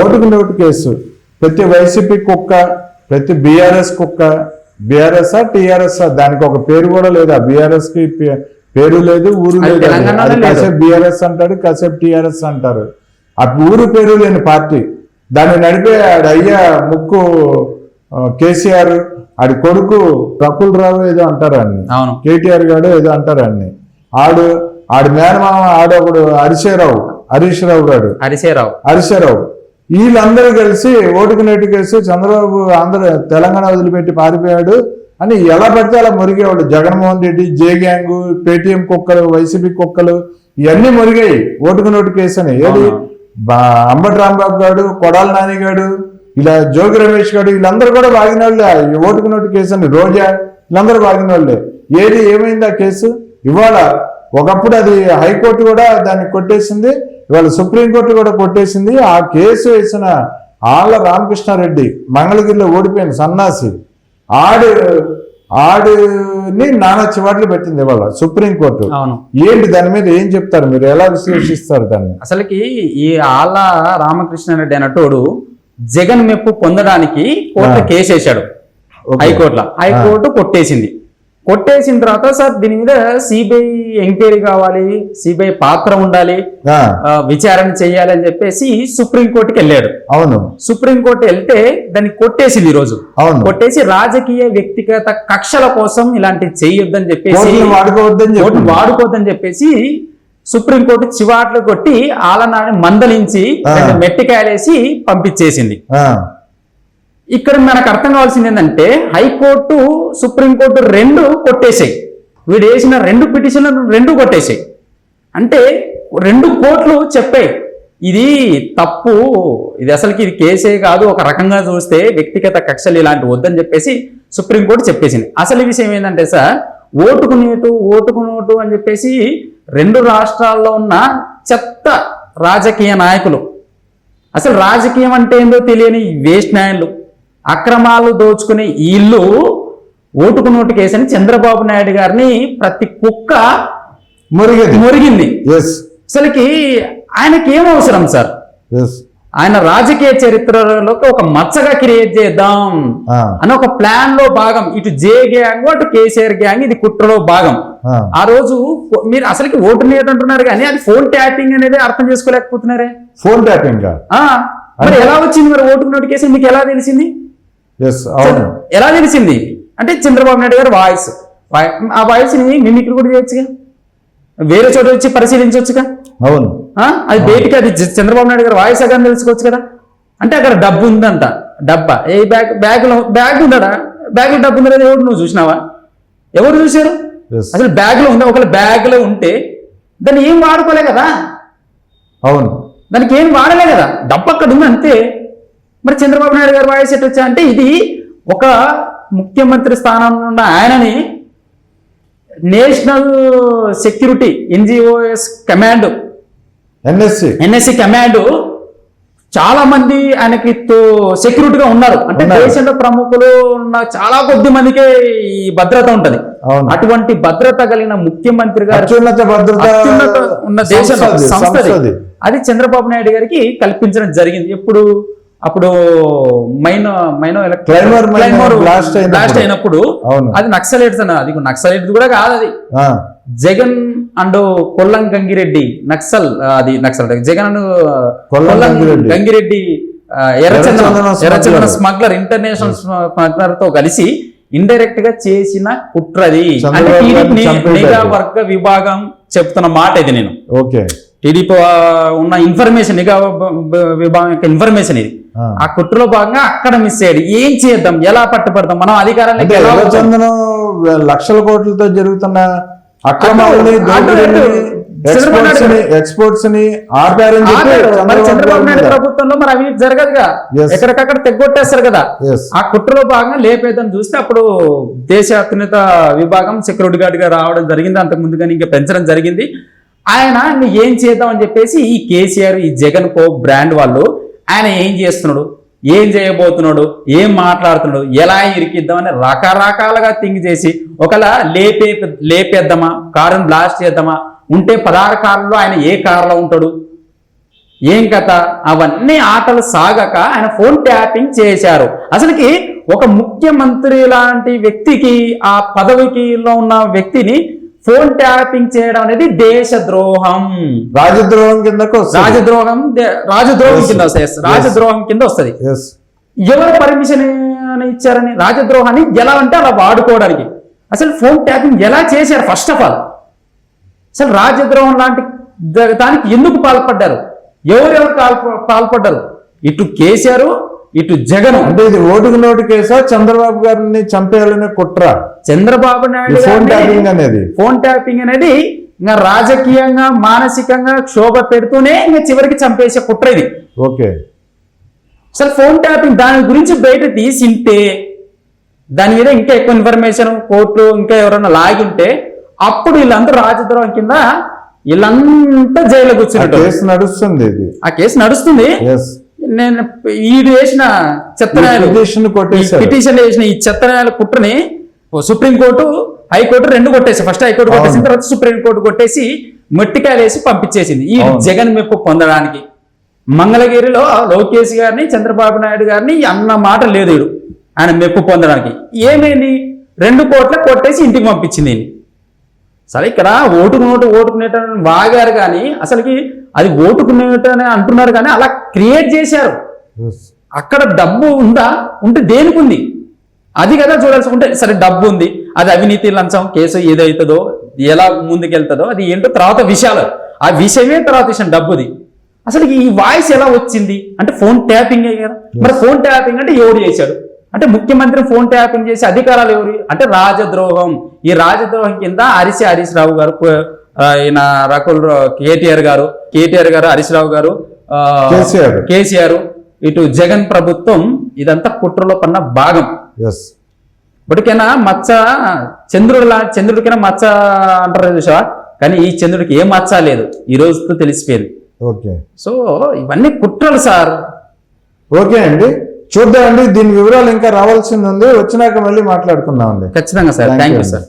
ఓటుకు note case. ప్రతి YCP కుక్క ప్రతి బీఆర్ఎస్ కుక్క బీఆర్ఎస్ టీఆర్ఎస్ దానికి ఒక పేరు కూడా లేదు? ఆ బీఆర్ఎస్కి పేరు లేదు ఊరు లేదు. కాసేపు బీఆర్ఎస్ అంటాడు కాసేపు టీఆర్ఎస్ అంటారు. ఆ ఊరు పేరు లేని పార్టీ. దాన్ని నడిపే ఆడ అయ్యా ముక్కు కేసీఆర్ ఆడి కొడుకు ప్రఫుల్ రావు ఏదో అంటారు అన్ని అవును. కేటీఆర్ గారు ఏదో అంటారు అన్ని ఆడు ఆడి మేనమామ ఆడొకడు హరిశేరావు హరీష్ రావు గారు హరిశేరావు. హరిశరావు. వీళ్ళందరూ కలిసి ఓటుకు నేటు కేసు చంద్రబాబు ఆంధ్ర తెలంగాణ వదిలిపెట్టి పారిపోయాడు. అని ఎలా పడితే అలా మురిగేవాడు Jaganmohan Reddy J gang Paytm కుక్కలు వైసీపీ కుక్కలు ఇవన్నీ మురిగాయి. ఓటుకు నోటు కేసు అని. ఏది? అంబటి రాంబాబు గారు కొడాల నాని గారు ఇలా జోగి రమేష్ గారు వీళ్ళందరూ కూడా వాగిన వాళ్ళే. ఓటుకు నోటు కేసు అని. రోజా వీళ్ళందరూ వాగిన వాళ్ళే. ఏది ఏమైంది ఆ కేసు? ఇవాళ ఒకప్పుడు అది హైకోర్టు కూడా దాన్ని కొట్టేసింది. ఇవాళ సుప్రీంకోర్టు కూడా కొట్టేసింది. ఆ కేసు వేసిన ఆళ్ళ రామకృష్ణారెడ్డి మంగళగిరిలో ఓడిపోయింది సన్నాసి. ఆడు ఆడుని నానా చివాట్లు పెట్టింది ఇవాళ సుప్రీంకోర్టు. అవును. ఏంటి దాని మీద ఏం చెప్తారు? మీరు ఎలా విశ్లేషిస్తారు దాన్ని? అసలుకి ఈ ఆళ్ళ రామకృష్ణారెడ్డి అన్నటోడు జగన్ మెప్పు పొందడానికి కోర్టు ఆ. కేసు వేశాడు. ఓకే. హైకోర్టులో. హైకోర్టు కొట్టేసింది. కొట్టేసిన తర్వాత సార్ దీని మీద సిబిఐ ఎంక్వైరీ కావాలి సిబిఐ పాత్ర ఉండాలి విచారణ చేయాలి అని చెప్పేసి సుప్రీంకోర్టుకి వెళ్ళాడు. అవును. సుప్రీంకోర్టు వెళ్తే దాన్ని కొట్టేసింది ఈ రోజు అవును. కొట్టేసి రాజకీయ వ్యక్తిగత కక్షల కోసం ఇలాంటివి చేయొద్దని చెప్పేసి వాడుకోవద్దని వాడుకోవద్దని చెప్పేసి సుప్రీంకోర్టు చివాట్లు కొట్టి ఆలనాన్ని మందలించి మెట్టికాయలేసి పంపించేసింది. ఇక్కడ మనకు అర్థం కావాల్సింది ఏంటంటే హైకోర్టు సుప్రీంకోర్టు రెండు కొట్టేసాయి. వీడు వేసిన రెండు పిటిషన్లను రెండు కొట్టేసాయి. అంటే రెండు కోట్లు చెప్పాయి. ఇది తప్పు. ఇది అసలుకి ఇది కేసే కాదు. ఒక రకంగా చూస్తే వ్యక్తిగత కక్షలు ఇలాంటి వద్దని చెప్పేసి సుప్రీంకోర్టు చెప్పేసింది. అసలు విషయం ఏంటంటే సార్ ఓటుకు నీటు ఓటుకు నోటు అని చెప్పేసి రెండు రాష్ట్రాల్లో ఉన్న చెత్త రాజకీయ నాయకులు. అసలు రాజకీయం అంటే ఏందో తెలియని వేస్ట్ నాయకులు అక్రమాలు దోచుకునే వీళ్ళు ఓటుకు నోటు కేసని చంద్రబాబు నాయుడు గారిని ప్రతి కుక్క మురిగేది. మురిగింది. అసలుకి ఆయనకి ఏం అవసరం సార్? ఆయన రాజకీయ చరిత్రలోకి ఒక మచ్చగా క్రియేట్ చేద్దాం అని ఒక ప్లాన్లో భాగం. ఇటు జే గ్యాంగ్ అటు కేసీఆర్ గ్యాంగ్ ఇది కుట్రలో భాగం. ఆ, రోజు మీరు అసలుకి ఓటు నేట్ అంటున్నారు కానీ అది ఫోన్ ట్యాపింగ్ అనేది అర్థం చేసుకోలేకపోతున్నారే. Phone tapping? ఆ, మరి ఎలా వచ్చింది మరి ఓటుకు నోటికేషన్ మీకు ఎలా తెలిసింది? ఎలా తెలిసింది అంటే చంద్రబాబు నాయుడు గారు వాయిస్. వాయి- ఆ వాయిస్ని మిమిక్రీ కూడా చేయొచ్చుగా? వేరే చోట వచ్చి పరిశీలించవచ్చుగా అవును? అది బయటికి అది చంద్రబాబు నాయుడు గారు వాయిస్ అగా తెలుసుకోవచ్చు కదా? అంటే అక్కడ డబ్బు ఉందంట. డబ్బా. ఏ బ్యాగ్ బ్యాగులో బ్యాగ్ ఉందడా బ్యాగ్లో డబ్బు ఉందా ఎవరు నువ్వు చూసినావా? ఎవరు చూశారు? అసలు బ్యాగ్లో ఉందా? ఒకవేళ బ్యాగ్లో ఉంటే దాన్ని ఏం వాడుకోలే కదా? అవును. దానికి ఏం వాడలే కదా? డబ్బు అక్కడ ఉంది అంతే. మరి చంద్రబాబు నాయుడు గారు వాయిస్ ఎట్ వచ్చా అంటే ఇది ఒక ముఖ్యమంత్రి స్థానంలో ఉన్న ఆయనని national security NGOs command NSC. NSC command చాలా మంది ఆయనకి సెక్యూరిటీగా ఉన్నారు. అంటే. దేశంలో ప్రముఖులు ఉన్న చాలా కొద్ది మందికే ఈ భద్రత ఉంటది. అటువంటి భద్రత కలిగిన ముఖ్యమంత్రి గారు ఉన్న దేశంలో సంస్థ. అది చంద్రబాబు నాయుడు గారికి కల్పించడం జరిగింది. ఎప్పుడు? అప్పుడు మైనో మైనో blast అయినప్పుడు. అది నక్సలైట్స్ అన్న అది నక్సలైట్ కూడా కాదు అది. జగన్ అండ్ కొల్లం గంగిరెడ్డి నక్సల్ అది నక్సల్ జగన్ అండ్ కొల్లం గంగిరెడ్డి. ఎర్రచందనం ఎర్రచందనం smuggler. స్మగ్లర్ ఇంటర్నేషనల్ స్మగ్లర్తో కలిసి ఇండైరెక్ట్గా చేసిన కుట్రది. అంటే వర్గ విభాగం చెప్తున్న మాట ఇది నేను. ఓకే. టీడీపీ ఉన్న ఇన్ఫర్మేషన్ నిఘా విభాగం యొక్క ఇన్ఫర్మేషన్ ఇది ఆ. కుట్రలో భాగంగా అక్కడ మిస్ అయ్యాడు ఏం చేద్దాం ఎలా పట్టుపడదాం మనం? ఎర్రచందనం లక్షల కోట్లతో జరుగుతున్న ఎక్స్పోర్ట్స్ని నాయుడు- ఆపారని చంద్రబాబు. ప్రభుత్వంలో మరి అవినీతి జరగదుగా. ఎక్కడికక్కడ తెగ్గొట్టేస్తారు కదా. ఆ కుట్రలో భాగంగా లేపేదని చూస్తే అప్పుడు దేశ అత్యున్నత విభాగం సెక్యూరిటీ గార్డ్గా రావడం జరిగింది అంతకు ముందుగానే ఇంకా పెంచడం జరిగింది ఆయన ఏం చేద్దాం అని చెప్పేసి ఈ కేసీఆర్ ఈ జగన్ కో బ్రాండ్ వాళ్ళు ఆయన ఏం చేస్తున్నాడు? ఏం చేయబోతున్నాడు? ఏం మాట్లాడుతున్నాడు? ఎలా ఇరికిద్దామని రకరకాలుగా థింక్ చేసి ఒకలా లేపే లేపేద్దామా? కారుని బ్లాస్ట్ చేద్దామా? ఉంటే పదహారు కార్లలో ఆయన ఏ కారులో ఉంటాడు? ఏం కథ? అవన్నీ ఆటలు సాగక ఆయన ఫోన్ ట్యాపింగ్ చేశారు. అసలుకి ఒక ముఖ్యమంత్రి లాంటి వ్యక్తికి ఆ పదవికిలో ఉన్న వ్యక్తిని ఫోన్ ట్యాపింగ్ చేయడం అనేది దేశద్రోహం. రాజద్రోహం కిందకు రాజద్రోహం రాజద్రోహం. కింద. రాజద్రోహం కింద వస్తుంది. ఎవరు పర్మిషన్ అని ఇచ్చారని రాజద్రోహాన్ని ఎలా అంటే అలా వాడుకోవడానికి. అసలు ఫోన్ ట్యాపింగ్ ఎలా చేశారు ఫస్ట్ ఆఫ్ ఆల్ అసలు రాజద్రోహం లాంటి దానికి ఎందుకు పాల్పడ్డారు? ఎవరెవరు పాల్ప- పాల్పడ్డారు? ఇటు కేసీఆర్ ఇటు జగన్ అంటే ఇది ఓటుకు నోటు కేసా చంద్రబాబు గారిని చంపేయాలనే కుట్ర? చంద్రబాబు నాయుడు ఫోన్ ట్యాపింగ్ అనేది. ఫోన్ ట్యాపింగ్ అనేది ఇంకా రాజకీయంగా మానసికంగా క్షోభ పెడుతూనే ఇంకా చివరికి చంపేసే కుట్ర ఇది. ఓకే. అసలు ఫోన్ ట్యాపింగ్ దాని గురించి బయట తీసింటే దాని మీద ఇంకా ఎక్కువ ఇన్ఫర్మేషన్ కోర్టు ఇంకా ఎవరైనా లాగింటే అప్పుడు వీళ్ళందరూ రాజద్రోహం కింద వీళ్ళంతా జైల్లో ఆ కూర్చున్నట్టు. కేసు నడుస్తుంది ఇది. ఆ కేసు నడుస్తుంది. నేను ఈడు వేసిన చెత్తనాయలు పిటిషన్ వేసిన ఈ చెత్తనాయల కుట్రని సుప్రీంకోర్టు హైకోర్టు రెండు కొట్టేసి ఫస్ట్ హైకోర్టు కొట్టేసిన. తర్వాత సుప్రీంకోర్టు కొట్టేసి మట్టికాయలు వేసి పంపించేసింది ఈ. జగన్ మెప్పు పొందడానికి. మంగళగిరిలో లోకేష్ గారిని చంద్రబాబు నాయుడు గారిని అన్న మాట లేదు ఆయన మెప్పు పొందడానికి. ఏమైంది? రెండు కోట్ల కొట్టేసి ఇంటికి పంపించింది. సరే ఇక్కడ ఓటుకు నోటు ఓటుకు నోటు అని వాగారు కానీ అసలుకి అది ఓటుకు నోటు అని అంటున్నారు కానీ అలా క్రియేట్ చేశారు. అక్కడ డబ్బు ఉందా? ఉంటే దేనికి ఉంది? అది కదా చూడాల్సి ఉంటే సరే డబ్బు ఉంది. అది అవినీతి లంచం కేసు ఏదైతుందో ఎలా ముందుకెళ్తుందో అది ఏంటో తర్వాత విషయాలు. ఆ విషయమే తర్వాత విషయం డబ్బుది. అసలు ఈ వాయిస్ ఎలా వచ్చింది? అంటే ఫోన్ ట్యాపింగ్ కదా. మరి ఫోన్ ట్యాపింగ్ అంటే ఎవరు చేశాడు? అంటే ముఖ్యమంత్రి ఫోన్ ట్యాపింగ్ చేసే అధికారాలు ఎవరు? అంటే రాజద్రోహం. ఈ రాజద్రోహం కింద హరిసి హరీష్ రావు గారు ఈయన రకుల్ కేటీఆర్ గారు కేటీఆర్ గారు హరీష్ రావు గారు కేసీఆర్. ఇటు జగన్ ప్రభుత్వం ఇదంతా కుట్రలో పన్న భాగం. ఇప్పటికైనా మచ్చ చంద్రుడిలా చంద్రుడికైనా మచ్చ అంటారు చూసావా? కానీ ఈ చంద్రుడికి ఏ మచ్చ లేదు. ఈ రోజుతో తెలిసిపోయింది. ఓకే. సో ఇవన్నీ కుట్రలు సార్. ఓకే అండి. చూద్దామండి దీని వివరాలు ఇంకా రావాల్సింది ఉంది. వచ్చినాక మళ్ళీ మాట్లాడుకుందామండి. ఖచ్చితంగా సార్. థ్యాంక్ యూ అండి. సార్